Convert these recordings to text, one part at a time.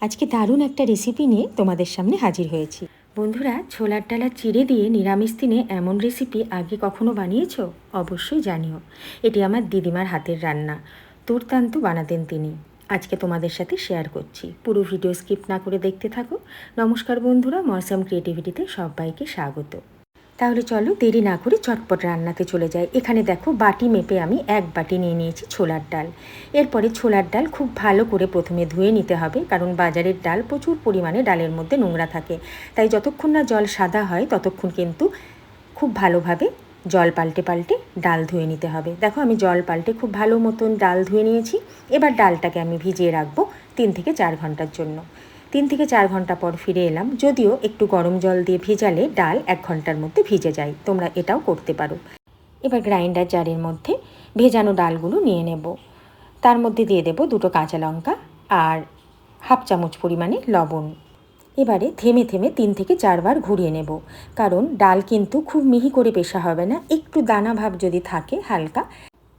আজকে দারুণ একটা রেসিপি নিয়ে তোমাদের সামনে হাজির হয়েছি। বন্ধুরা, ছোলার ডালা চিড়ে দিয়ে নিরামিষ দিনে এমন রেসিপি আগে কখনো বানিয়েছো? অবশ্যই জানিও। এটি আমার দিদিমার হাতের রান্না। দুর্দান্ত বানাতেন তিনি। আজকে তোমাদের সাথে শেয়ার করছি। পুরো ভিডিও স্কিপ না করে দেখতে থাকো। নমস্কার বন্ধুরা, মরসাম ক্রিয়েটিভিটিতে সবাইকে স্বাগত। তাহলে চলো দেরি না করে চটপট রান্নাতে চলে যাই। এখানে দেখো বাটি মেপে আমি এক বাটি নিয়ে নিয়েছি ছোলার ডাল। এরপরে ছোলার ডাল খুব ভালো করে প্রথমে ধুয়ে নিতে হবে, কারণ বাজারের ডাল প্রচুর পরিমাণে ডালের মধ্যে নোংরা থাকে। তাই যতক্ষণ না জল সাদা হয়, ততক্ষণ কিন্তু খুব ভালোভাবে জল পাল্টে পাল্টে ডাল ধুয়ে নিতে হবে। দেখো আমি জল পাল্টে খুব ভালো মতন ডাল ধুয়ে নিয়েছি। এবার ডালটাকে আমি ভিজিয়ে রাখব তিন থেকে চার ঘণ্টার জন্য। তিন থেকে চার ঘণ্টা পর ফিরে এলাম, যদিও একটু গরম জল দিয়ে ভেজালে ডাল এক ঘণ্টার মধ্যে ভিজে যায়। তোমরা এটাও করতে পারো। এবার গ্রাইন্ডার জারের মধ্যে ভেজানো ডালগুলো নিয়ে নেব। তার মধ্যে দিয়ে দেব দুটো কাঁচা লঙ্কা আর হাফ চামচ পরিমাণে লবণ। এবারে থেমে থেমে তিন থেকে চারবার ঘুরিয়ে নেব, কারণ ডাল কিন্তু খুব মিহি করে পেশা হবে না। একটু দানা ভাব যদি থাকে হালকা,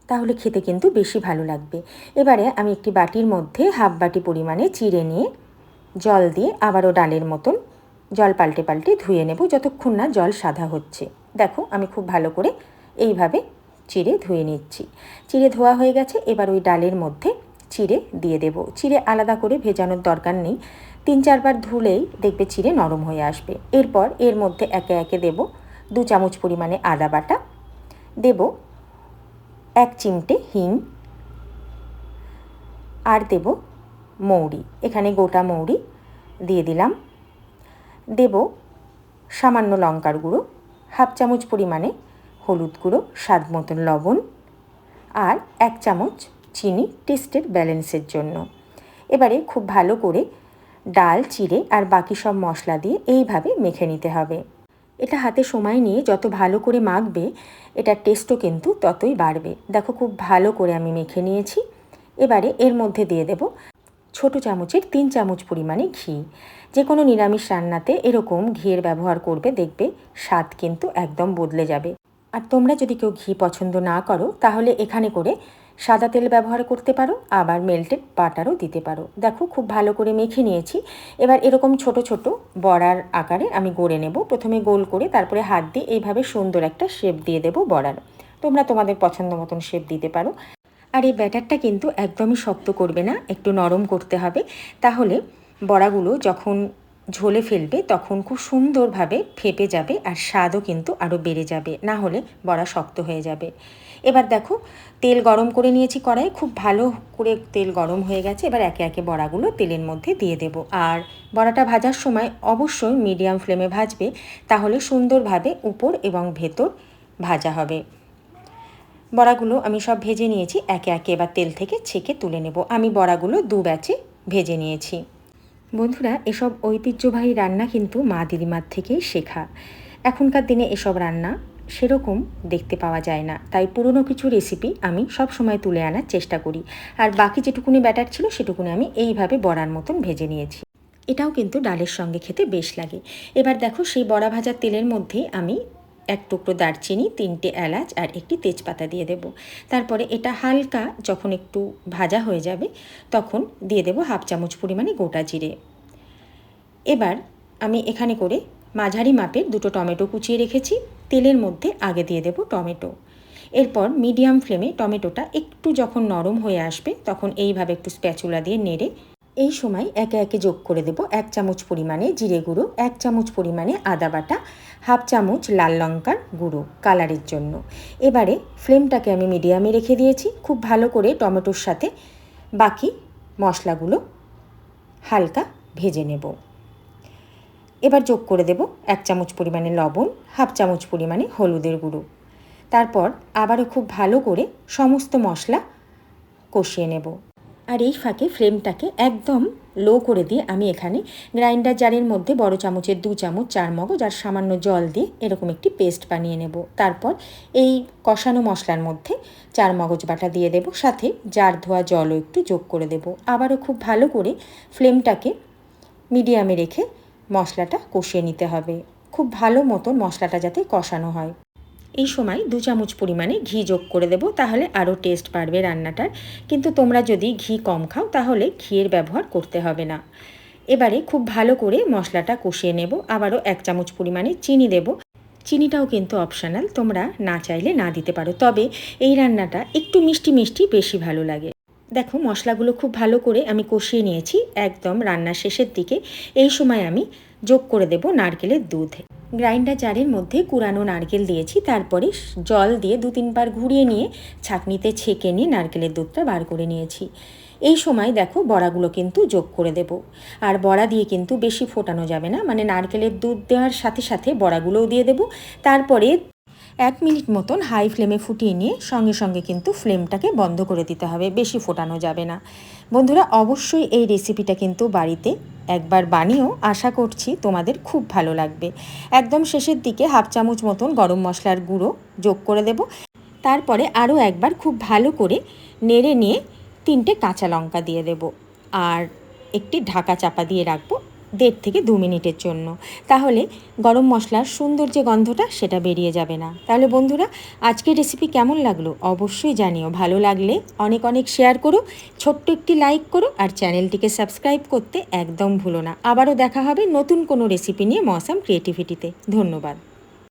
তাহলে খেতে কিন্তু বেশি ভালো লাগবে। এবারে আমি একটি বাটির মধ্যে হাফ বাটি পরিমাণে চিড়ে নিয়ে জল দিয়ে আবারও ডালের মতন জল পাল্টে পাল্টে ধুয়ে নেব যতক্ষণ না জল সাদা হচ্ছে। দেখো, আমি খুব ভালো করে এইভাবে চিড়ে ধুয়ে নিচ্ছি। চিড়ে ধোয়া হয়ে গেছে, এবার ওই ডালের মধ্যে চিড়ে দিয়ে দেব। চিড়ে আলাদা করে ভেজানোর দরকার নেই। তিন চারবার ধুলেই দেখবে চিড়ে নরম হয়ে আসবে। এরপর এর মধ্যে একে একে দেব দু চামচ পরিমাণে আদা বাটা। দেব এক চিমটে হিং। আর দেব মৌরি। এখানে গোটা মৌরি দিয়ে দিলাম। দেব সামান্য লঙ্কার গুঁড়ো, হাফ চামচ পরিমাণে হলুদ গুঁড়ো, স্বাদ মতন লবণ আর এক চামচ চিনি টেস্টের ব্যালেন্সের জন্য। এবারে খুব ভালো করে ডাল, চিড়ে আর বাকি সব মশলা দিয়ে এইভাবে মেখে নিতে হবে। এটা হাতে সময় নিয়ে যত ভালো করে মাখবে, এটার টেস্টও কিন্তু ততই বাড়বে। দেখো খুব ভালো করে আমি মেখে নিয়েছি। এবারে এর মধ্যে দিয়ে দেব ছোট চামচের তিন চামচ পরিমাণে ঘি। যে কোনো নিরামিষ রান্নাতে এরকম ঘিয়ের ব্যবহার করবে, দেখবে স্বাদ কিন্তু একদম বদলে যাবে। আর তোমরা যদি কেউ ঘি পছন্দ না করো, তাহলে এখানে করে সাদা তেল ব্যবহার করতে পারো, আবার মেল্টেড বাটারও দিতে পারো। দেখো, খুব ভালো করে মেখে নিয়েছি। এবার এরকম ছোট ছোট বড়ার আকারে আমি গড়ে নেব। প্রথমে গোল করে তারপরে হাত দিয়ে এইভাবে সুন্দর একটা শেপ দিয়ে দেবো বড়ার। তোমরা তোমাদের পছন্দ মতন শেপ দিতে পারো। আর এই ব্যাটারটা কিন্তু একদমই শক্ত করবে না, একটু নরম করতে হবে। তাহলে বড়াগুলো যখন ঝোলে ফেলবে, তখন খুব সুন্দরভাবে ফেপে যাবে আর স্বাদও কিন্তু আরও বেড়ে যাবে, না হলে বড়া শক্ত হয়ে যাবে। এবার দেখো, তেল গরম করে নিয়েছি কড়াই, খুব ভালো করে তেল গরম হয়ে গেছে, এবার একে একে বড়াগুলো তেলের মধ্যে দিয়ে দেব। আর বড়াটা ভাজার সময় অবশ্যই মিডিয়াম ফ্লেমে ভাজবে, তাহলে সুন্দরভাবে উপর এবং ভেতর ভাজা হবে। বড়াগুলো আমি সব ভেজে নিয়েছি, একে একে এবার তেল থেকে ছেঁকে তুলে নেব। আমি বড়াগুলো দু ব্যাচে ভেজে নিয়েছি। বন্ধুরা, এসব ঐতিহ্যবাহী রান্না কিন্তু মা দিদিমার থেকেই শেখা। এখনকার দিনে এসব রান্না সেরকম দেখতে পাওয়া যায় না। তাই পুরনো কিছু রেসিপি আমি সব সময় তুলে আনার চেষ্টা করি। আর বাকি যেটুকুনি ব্যাটার ছিল, সেটুকুনি আমি এইভাবে বড়ার মতন ভেজে নিয়েছি। এটাও কিন্তু ডালের সঙ্গে খেতে বেশ লাগে। এবার দেখো, সেই বড়া ভাজার তেলের মধ্যে আমি এক টুকরো দারচিনি, তিনটে এলাচ আর একটি তেজপাতা দিয়ে দেব। তারপরে এটা হালকা যখন একটু ভাজা হয়ে যাবে, তখন দিয়ে দেব হাফ চামচ পরিমাণে গোটা জিরে। এবার আমি এখানে করে মাঝারি মাপের দুটো টমেটো কুচিয়ে রেখেছি, তেলের মধ্যে আগে দিয়ে দেব টমেটো। এরপর মিডিয়াম ফ্লেমে টমেটোটা একটু যখন নরম হয়ে আসবে, তখন এইভাবে একটু স্প্যাচুলা দিয়ে নেড়ে এই সময় একে একে যোগ করে দেব এক চামচ পরিমাণে জিরে গুঁড়ো, এক চামচ পরিমাণে আদা বাটা, হাফ চামচ লাল লঙ্কার গুঁড়ো কালারের জন্য। এবারে ফ্লেমটাকে আমি মিডিয়ামে রেখে দিয়েছি, খুব ভালো করে টমেটোর সাথে বাকি মশলাগুলো হালকা ভেজে নেব। এবার যোগ করে দেব এক চামচ পরিমাণে লবণ, হাফ চামচ পরিমাণে হলুদের গুঁড়ো। তারপর আবারও খুব ভালো করে সমস্ত মশলা কষিয়ে নেব। আর এই ফাঁকে ফ্লেমটাকে একদম লো করে দিয়ে আমি এখানে গ্রাইন্ডার জারের মধ্যে বড় চামচের দু চামচ চার মগজ আর সামান্য জল দিয়ে এরকম একটি পেস্ট বানিয়ে নেব। তারপর এই কষানো মশলার মধ্যে চার মগজ বাটা দিয়ে দেব, সাথে জার ধোয়া জলও একটু যোগ করে দেব। আবারও খুব ভালো করে ফ্লেমটাকে মিডিয়ামে রেখে মশলাটা কষিয়ে নিতে হবে। খুব ভালো মতন মশলাটা যাতে কষানো হয়। এই সময় দু চামচ পরিমাণে ঘি যোগ করে দেবো, তাহলে আরও টেস্ট বাড়বে রান্নাটার। কিন্তু তোমরা যদি ঘি কম খাও, তাহলে ঘিয়ের ব্যবহার করতে হবে না। এবারে খুব ভালো করে মশলাটা কষিয়ে নেব, আবারও এক চামচ পরিমাণে চিনি দেব। চিনিটাও কিন্তু অপশানাল তোমরা না চাইলে না দিতে পারো। তবে এই রান্নাটা একটু মিষ্টি মিষ্টি বেশি ভালো লাগে। দেখো, মশলাগুলো খুব ভালো করে আমি কষিয়ে নিয়েছি একদম রান্নার শেষের দিকে। এই সময় আমি যোগ করে দেব নারকেলের দুধ। গ্রাইন্ডার জারের মধ্যে কুড়ানো নারকেল দিয়েছি, তারপরে জল দিয়ে দু তিনবার ঘুরিয়ে নিয়ে ছাঁকনিতে ছেঁকে নিয়ে নারকেলের দুধটা বার করে নিয়েছি। এই সময় দেখো বড়াগুলো কিন্তু যোগ করে দেব। আর বড়া দিয়ে কিন্তু বেশি ফোটানো যাবে না মানে নারকেলের দুধ দেওয়ার সাথে সাথে বড়াগুলোও দিয়ে দেব। তারপরে এক মিনিট মতন হাই ফ্লেমে ফুটিয়ে নিয়ে সঙ্গে সঙ্গে কিন্তু ফ্লেমটাকে বন্ধ করে দিতে হবে, বেশি ফোটানো যাবে না। বন্ধুরা, অবশ্যই এই রেসিপিটা কিন্তু বাড়িতে একবার বানিয়েও আশা করছি তোমাদের খুব ভালো লাগবে। একদম শেষের দিকে হাফ চামচ মতন গরম মশলার গুঁড়ো যোগ করে দেব। তারপরে আরও একবার খুব ভালো করে নেড়ে নিয়ে তিনটে কাঁচা লঙ্কা দিয়ে দেব। আর একটি ঢাকা চাপা দিয়ে রাখব। দেড় থেকে দু মিনিটের জন্য। তাহলে গরম মশলার সুন্দর যে গন্ধটা, সেটা বেরিয়ে যাবে না। তাহলে বন্ধুরা, আজকের রেসিপি কেমন লাগল? অবশ্যই জানিও। ভালো লাগলে অনেক অনেক শেয়ার করো, ছোট্ট একটি লাইক করো, আর চ্যানেলটিকে সাবস্ক্রাইব করতে একদম ভুলো না। আবারও দেখা হবে নতুন কোনো রেসিপি নিয়ে মৌসাম ক্রিয়েটিভিটিতে ধন্যবাদ।